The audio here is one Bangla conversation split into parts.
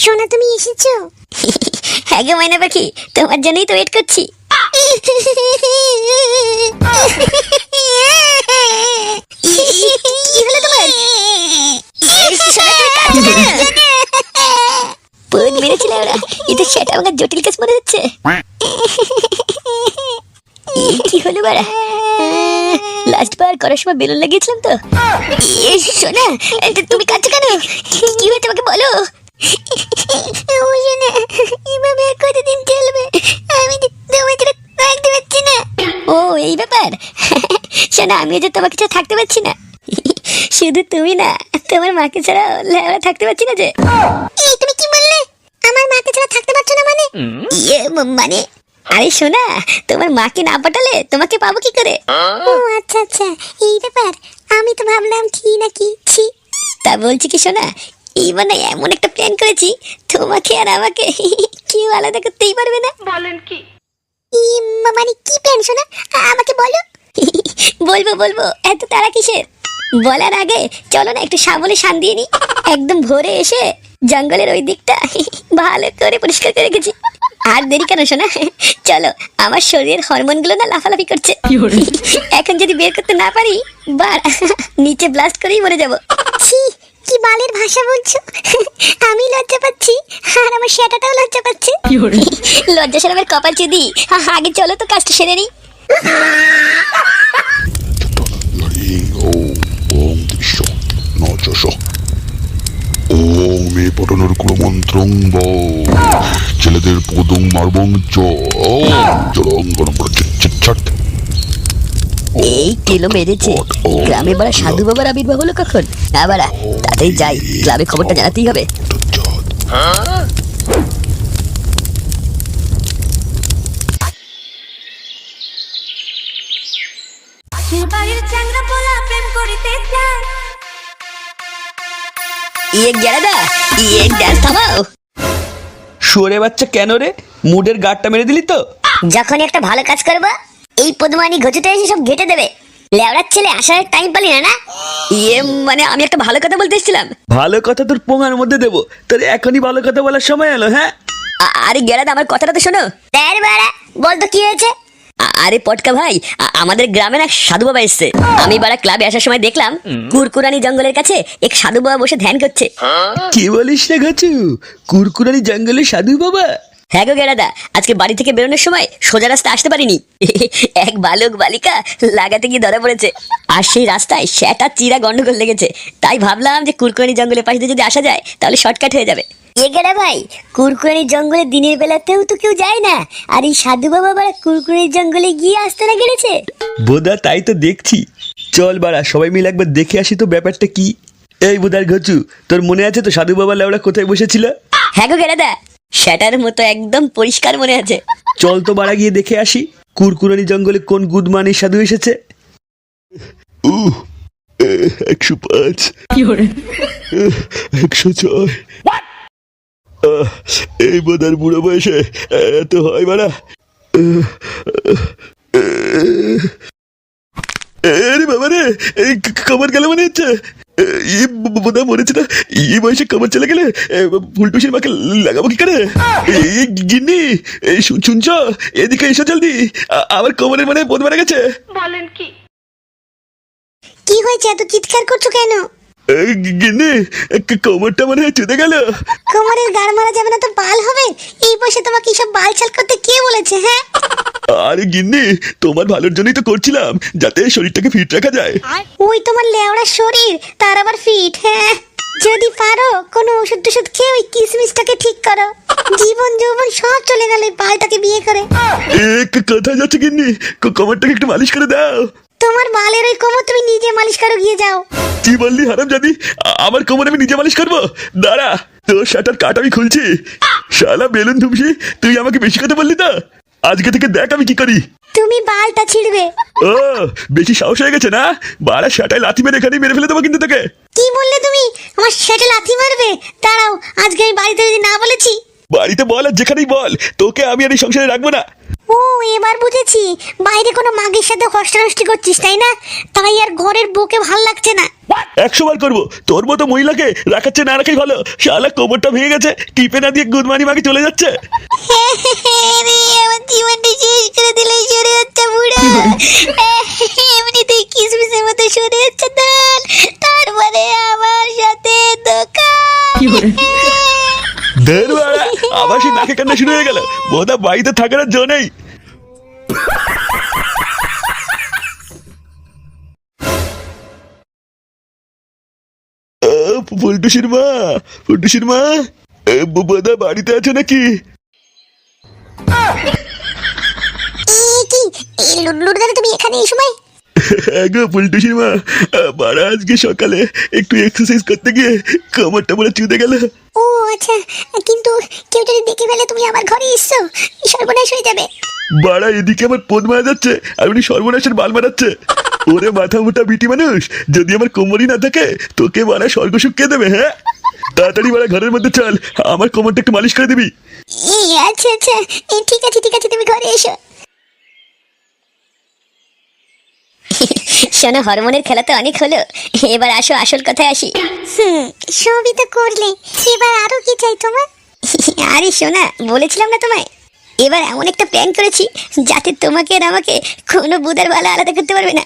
সোনা, তুমি এসেছ? হ্যাঁ গো ময়না পাখি, তোমার জন্যই তো ওয়েট করছি। সেটা জটিল কেস মনে হচ্ছে। হলো লাস্ট বার বেলুন লাগিয়েছিলাম তো। শোনা তুমি কাঁদছো কেন? কি- কি হয়েছে আমাকে বলো? ও শোনা এভাবে আর কতদিন চলবে আমি তোমাকে থাকতে পারছি না। ও এই ব্যাপার? শোনা আমি যে তোমাকে ছাড়া থাকতে পারছি না। শুধু তুমি না তোমার মাকে ছাড়া লেওয়া থাকতে পারছি না যে। এই তুমি কি বললে? আমার মাকে ছাড়া থাকতে পারছ না মানে? ইয়ে মানে? আরে শোনা তোমার মাকে না পাঠালে তোমাকে পাবো কি করে? ও আচ্ছা আচ্ছা। এই ব্যাপার আমি তো ভাবলাম কি না কি ছি। তা বলছি কি শোনা মানে এমন একটা প্ল্যান করেছি তোমাকে আর আমাকে কেউ আলাদা করতেই পারবে না। বলেন কি? মানে কি প্ল্যান শোনা আমাকে বলো। বলব বলব। এত তারা কিসের? বলার আগে চলো না একটু সাবলে শান দিয়ে নি। একদম ভোরে এসে জঙ্গলের ওই দিকটা ভালো করে পরিষ্কার করে রেখেছি। আর দেরি কেন শোনা চলো আমার শরীরের হরমোনগুলো না লাফালাফি করছে। এখন যদি বের করতে না পারি বার নিচে ব্লাস্ট করেই মরে যাব। ছি! কি বালের ভাষা বলছো? আমি লজ্জা পাচ্ছি আর আমার সেটাটাও লজ্জা পাচ্ছে। লজ্জা শরমের কপাল চুদি। আগে চলো তো কাজটা সেরে নিই। ওম মে পটনের কুলমন্ত্রং ব ছেলেদের পদং মার্বং চ। জলং গরম করে ছাট এই কিলো মেরেছে গ্রামে বাড়া সাধু বাবার আবির্ভাব হলো কখন? না বাড়া তাতেই যাই। গ্রামে খবরটা জানাতেই হবে। ইয়ে ইয়ে ড্যান্স থামাও। শুয়োরে বাচ্চা কেন রে? মুডের গাড়টা মেরে দিলি তো। যখনই একটা ভালো কাজ করব এই পদমানি ঘচুতে এসে সব ঘেটে দেবে। লেওড়ার ছেলে আসার টাইম পালি না না? ইয়ে মানে আমি একটা ভালো কথা বলতে এসেছিলাম। ভালো কথা তোর পোঙার মধ্যে দেবো। তোর এখনই ভালো কথা বলার সময় এলো হ্যাঁ? আ- আরে গেরাদা আমার কথাটা তো শোনো। দেখ বাড়া বলতো কি হয়েছে? আ- আরে পটকা ভাই আ- আমাদের গ্রামে এক সাধু বাবা এসছে। আমি বাড়া ক্লাবে আসার সময় দেখলাম কুরকুরানি জঙ্গলের কাছে এক সাধু বাবা বসে ধ্যান করছে। কি বলিস রে গাছু? কুরকুরানি জঙ্গলে সাধু বাবা? হ্যাঁ গো গেরাদা আজকে বাড়ি থেকে বেরোনোর সময় সোজা রাস্তা আসতে পারিনি। এক বালক বালিকা লাগাতে গিয়ে ধরা পড়েছে। আর সেই রাস্তায় সেটা চিরা গন্ডগোল লেগেছে। তাই ভাবলাম যে কুরকুরানি জঙ্গলের পাশে দিয়ে যদি আসা যায় তাহলে শর্টকাট হয়ে যাবে। এগেরা ভাই কুরকুরানির জঙ্গলে দিনের বেলাতেও তো কেউ যায় না। আর এই সাধু বাবা বাড়া কুরকুরানির জঙ্গলে গিয়ে আসতে না গেলেছে? বোধা তাই তো দেখছি। চল বাড়া সবাই মিলে একবার দেখে আসি তো ব্যাপারটা কি। এই বোধার ঘচু তোর মনে আছে তো সাধু বাবা লেওড়া কোথায় বসেছিল? হ্যাঁ গো গেরাদা সেটার মতো একদম পরিষ্কার মনে আছে চল তো বাড়া গিয়ে দেখে আসি কুরকুরানি জঙ্গলে কোন গুদমানি সাধু এসেছে উহ একশো পাঁচ একশো ছয় আহ, এই বোধার বুড়ো বয়সে এত হয় বাড়া আরে বাবা রে এই ক- কবর গেল মনে হচ্ছে ই বোধা মরেছে না। এই বয়সে কবর চলে গেলে ফুল ফুলটুসির মাকে লাগাবো কি করে? এই গিন্নি শুনছ? এদিকে এসো জলদি। আবার আমার কবরের মানে বোধ মারা গেছে। বলেন কি? কি হয়েছে? এত চিৎকার করছ কেন? গিন্নি কোমরটা মনে হয় চুদে গেল। কোমরের গাড় মারা যাবে না তো বাল হবে? এই বয়সে তোমাকে এইসব বাল ছাল করতে কে বলেছে হ্যাঁ? আরে গিন্নি তোমার ভালোর জন্যই তো করছিলাম যাতে শরীরটাকে ফিট রাখা যায়। ওই তোমার লেওড়া শরীর তার আবার ফিট হ্যাঁ? যদি পারো কোনো ওষুধ টষুধ খেয়ে ওই কিসমিসটাকে ঠিক করো। জীবন যৌবন সব চলে গেল বালটাকে বিয়ে করে। এ ক- কোথায় যাচ্ছে গিন্নি? কোমরটাকে একটু মালিশ করে দাও। তোমার বালের ওই কোমর তুমি নিজে মালিশ করো গিয়ে যাও। কি বললি হারাম জানি আমার কোমর আমি নিজে মালিশ করব? দাঁড়া তোর শাটার কাট আমি খুলছি। শালা বেলুন ধুমসি তুই আমাকে বেশি কথা বললি তো আজকে থেকে দেখ আমি কি করি। তুমি বালটা ছিড়বে। ও বেশি সাহস হয়ে গেছে না? বাড়া শাটায় লাথি মেরে এখানেই মেরে ফেলে দেবো কিন্তু তোকে। কি বললে তুমি? আমার সেটা লাথি মারবে? দাঁড়াও আজকে আমি বাড়িতে যদি না বলেছি। বাড়িতে বল আর যেখানেই বল তোকে আমি আর এই সংসারে রাখব না। ও এবার বুঝেছি। বাইরে কোনো মাগের সাথে হস্টানস্টি করছিস তাই না? তাই আর ঘরের বউকে ভালো লাগছে না। একশো বার করব। তোর মতো মহিলাকে রাখাচ্ছে না রাখাই ভালো। শালা কোমরটা ভেঙে গেছে টিপে না দিয়ে গুদমানি মাকে চলে যাচ্ছে। আমার জীবনটা শেষ করে দিলে সরে যাচ্ছে বুড়ো। এমনিতেই কিসমিসের মতো সরে যাচ্ছে তারপরে আমার সাথে দোকান। দের বাড়া আবার সেই নাকে কান্না শুরু হয়ে গেল। বোধা বাড়িতে থাকার জো নেই। আহ, ফুলটুসির মা ফুলটুসির মা বোধা বাড়িতে আছে নাকি? তুমি এখানে এই সময়? হ্যাঁ গো বাড়া আজকে সকালে একটু এক্সারসাইজ করতে গিয়ে কোমরটা বলে চুদে গেল। ও আচ্ছা কিন্তু কেউ যদি দেখে ফেলে তুমি আমার ঘরে এসছো সর্বনাশ হয়ে যাবে। বাড়া এদিকে আমার পোদ মারা যাচ্ছে আর উনি সর্বনাশের বাল মারাচ্ছে। ওরে মাথা মোটা বিটি মানুষ যদি আমার কোমরই না থাকে তোকে বাড়া স্বর্গ কে দেবে হ্যাঁ? তাড়াতাড়ি বাড়া ঘরের মধ্যে চল আমার কোমরটা একটু মালিশ করে দিবি। আচ্ছা আচ্ছা ঠিক আছে ঠিক আছে তুমি ঘরে এসো। শোনো হরমোনের খেলা তো অনেক হলো। এবার আসো আসল কথায় আসি। হুম সবই তো করলে। এবার আরও কি চাই তোমার? আরে শোনা বলেছিলাম না তোমায়। এবার এমন একটা প্ল্যান করেছি যাতে তোমাকে আর আমাকে কোনো বুধার ভালো আলাদা করতে পারবে না।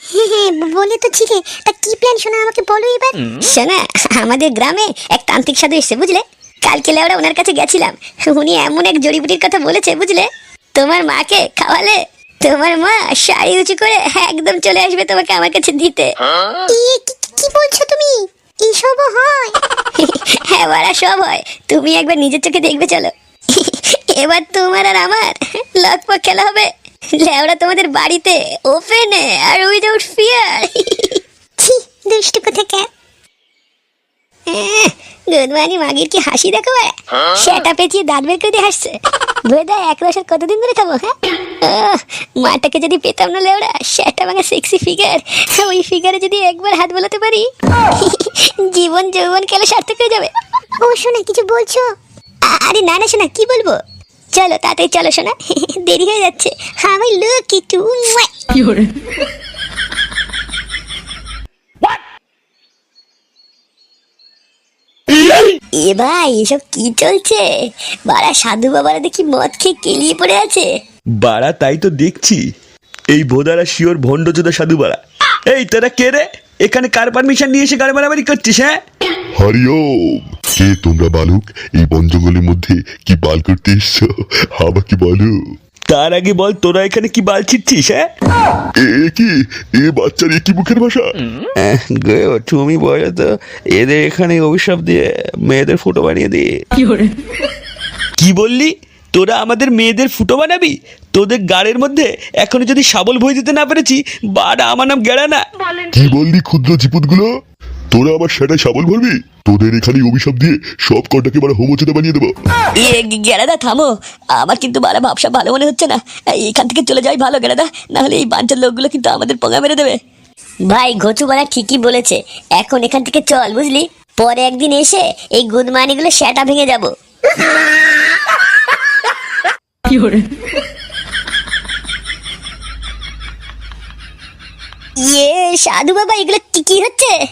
হ্যাঁ হ্যাঁ বলে তো ছিলে। তা কি প্ল্যান শোনা আমাকে বলো এবার। শোনা আমাদের গ্রামে এক তান্ত্রিক সাধু এসছে বুঝলে? কালকে লেওরা ওনার কাছে গেছিলাম। উনি এমন এক জড়িবুটির কথা বলেছে বুঝলে? তোমার মাকে খাওয়ালে তোমার মা শাড়ি উঁচু করে একদম চলে আসবে তোমাকে আমার কাছে দিতে। এ কি বলছো তুমি? এসবও হয়? হ্যাঁ বাড়া সব হয়। তুমি একবার নিজের চোখে দেখবে চলো। এবার তোমার আর আমার লকপক খেলা হবে। লেওরা তোমাদের বাড়িতে ওপেনে আর উইদাউট ফিয়ার দুষ্টু কোথাকার। গুদমানি মাগির কি হাসি দেখো বাড়া সেটা পেঁচিয়ে দাঁত বের করে হাসছে। ভেদা এক রসের কতদিন ধরে খাব হ্যাঁ? মাটাকে যদি পেতাম না লেওড়া সেটা ভাঙা সেক্সি ফিগার ওই ফিগারে যদি একবার হাত বোলাতে পারি জীবন যৌবন খেলে সার্থক হয়ে যাবে। ও শোনা কিছু বলছো? আরে না না শোনা কি বলব? চলো তাড়াতাড়ি চলো শোনা। দেরি হয়ে যাচ্ছে। আমি লুক একটু এ ভাই এসব কি চলছে? বাড়া সাধু বাবারা দেখি মদ খেয়ে কেলিয়ে পড়ে আছে। বাড়া তাই তো দেখছি। এই ভোদারা শিওর ভণ্ডচোদা সাধু বাড়া। এই তোরা কে রে? এখানে কার পারমিশন নিয়ে এসে গাড়ি মারামারি করছিস হ্যাঁ? হরিওম কে তোমরা বালক এই বন জঙ্গলের মধ্যে কি বাল করতে এসছো? আমাকে বলো। তার আগে বল তোরা এখানে কি বাল ছিটছিস হ্যাঁ? এ কি? এ বাচ্চার এ কি মুখের ভাষা? গো তুমি বলো তো এদের এখানে অভিশাপ দিয়ে মেয়েদের ফুটো বানিয়ে দিয়ে কি বললি? তোরা আমাদের মেয়েদের ফুটো বানাবি? তোদের গাড়ির মধ্যে এখনও যদি শাবল ভই দিতে না পেরেছি বাড়া আমার নাম গেড়া না। কি বললি ক্ষুদ্র চিপুতগুলো তোরা আবার সেটাই সাবল ভরবি তোদের এখানে অভিশাপ দিয়ে সব কটাকে এবার হোমোচেতা বানিয়ে দেবো। এ গেরাদা থামো। আমার কিন্তু বাড়া ভাবসা ভালো মনে হচ্ছে না। এখান থেকে চলে যাই ভালো গেরাদা। নাহলে এই বাঞ্চার লোকগুলো কিন্তু আমাদের পঙ্গা মেরে দেবে। ভাই ঘচু বাড়া ঠিকই বলেছে। এখন এখান থেকে চল বুঝলি? পরে একদিন এসে এই গুদমানিগুলো সেটা ভেঙে যাব। যাব ইয়ে সাধু বাবা এগুলো কি কি হচ্ছে?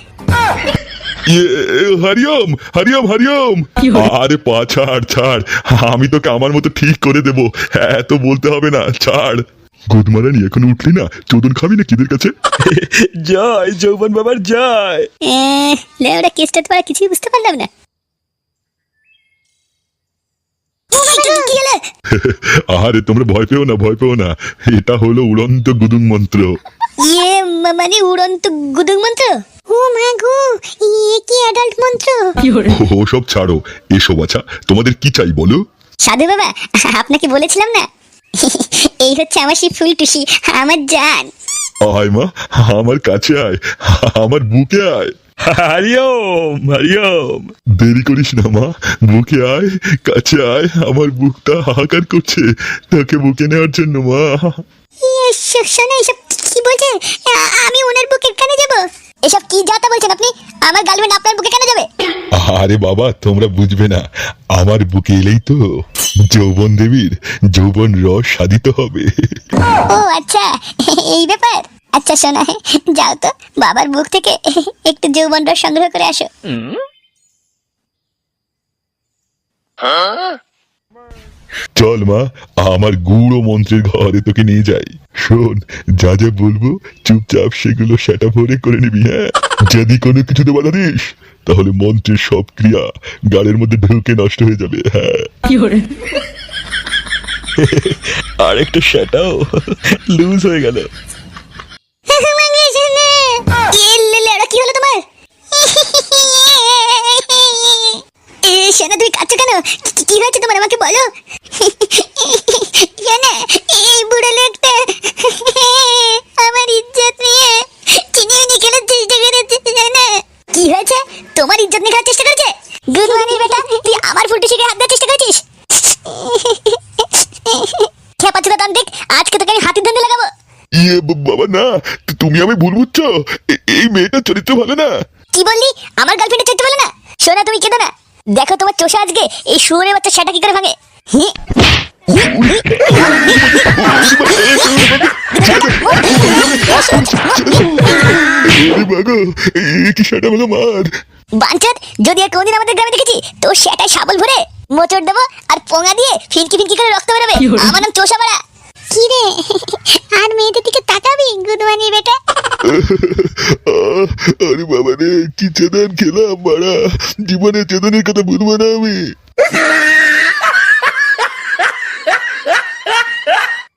ইয়ে, এ, হরিওম হরিওম হরিওম। আরে পা ছাড় ছাড়। আমি তোকে আমার মতো ঠিক করে দেবো। এত বলতে হবে না ছাড়। গুদমারানি এখন উঠলি না? চোদন খাবি না কিদের কাছে? জয় যৌবন বাবার জয়। লেওরা কেসটা তো কিছুই বুঝতে পারলাম না। আরে তোমরা ভয় পেও না ভয় পেও না। এটা হলো উড়ন্ত গুদুং মন্ত্র। ইয়ে মানে উড়ন্ত গুদুং মন্ত্র ও মা গো এ কি অ্যাডাল্ট মন্ত্র ও সব ছাড়ো এসো বাছা তোমাদের কি চাই বলো সাধু বাবা আপনাকে বলেছিলাম না এই হচ্ছে আমার সেই ফুল টুসি আমার জান আয় মা আমার কাছে আয় আমার বুকে আয় হরিওম হরিওম দেরি করিস না মা। বুকে আয় কাছে আয় আমার বুকটা হাহাকার করছে তাকে বুকে নেওয়ার জন্য মা। শোনো এসব কি- কি বলছেন আমি ওনার বুকে কেন যাব? এসব কি যাতা বলছেন আপনি? আমার গার্লফ্রেন্ড আপনার বুকে কেন যাবে? আরে বাবা তোমরা বুঝবে না। আমার বুকে এলেই তো যৌবন দেবীর যৌবন রস সাধিত হবে। ও আচ্ছা এই ব্যাপার। আচ্ছা শোনা যাও তো বাবার বুক থেকে একটু যৌবন রস সংগ্রহ করে আসো। চল মা আমার গুড়ো মন্ত্রের ঘরে তোকে নিয়ে যাই। শোন যা যা বলব চুপচাপ সেগুলো সেটা ভরে করে নিবি হ্যাঁ? যদি কোনো কিছুতে বাধা দিস তাহলে মন্ত্রের সব ক্রিয়া গাড়ির মধ্যে ঢুকে নষ্ট হয়ে যাবে হ্যাঁ? আর একটা সেটাও লুজ হয়ে গেল। সোনা, তুমি কাঁদছো কেন? কি- হয়েছে তোমার? আমাকে বলো। নিয়ে চিনিয়ে নিয়ে তোমার ইজ্জত নিয়ে চেষ্টা করেছে? গুড মর্নিং, বেটা। তুই আমার ফুলটু শিখে হাত দেওয়ার চেষ্টা করেছিস? খেপা ছিল তান্ত্রিক আজকে তোকে আমি হাতির ধন্দে লাগাবো। ইয়ে বাবা, না, তুমি আমি ভুল বুঝছ? এই মেয়েটার চরিত্র ভালো না। কি বললি? আমার গার্লফ্রেন্ডের চাইতে বলে না? শোনা তুমি কেঁদো না। দেখো তোমার চোষা আজকে এই শুয়োরের বাচ্চা সেটা কি করে ভাঙে? কি সেটা মার বাঞ্চত যদি আর কোনদিন আমাদের গ্রামে দেখেছি তোর সেটাই শাবল ভরে মোচড় দেবো আর পোঙা দিয়ে ফিনকি ফিনকি করে রক্ত বেরোবে। আমার নাম চোষা কি রে আর মেয়েদের দিকে তাকাবি, গুদমানি বেটা? আরে বাবা রে কি চেতন খেলাম মারা। জীবনে চেতনের কথা ভুলবো না আমি।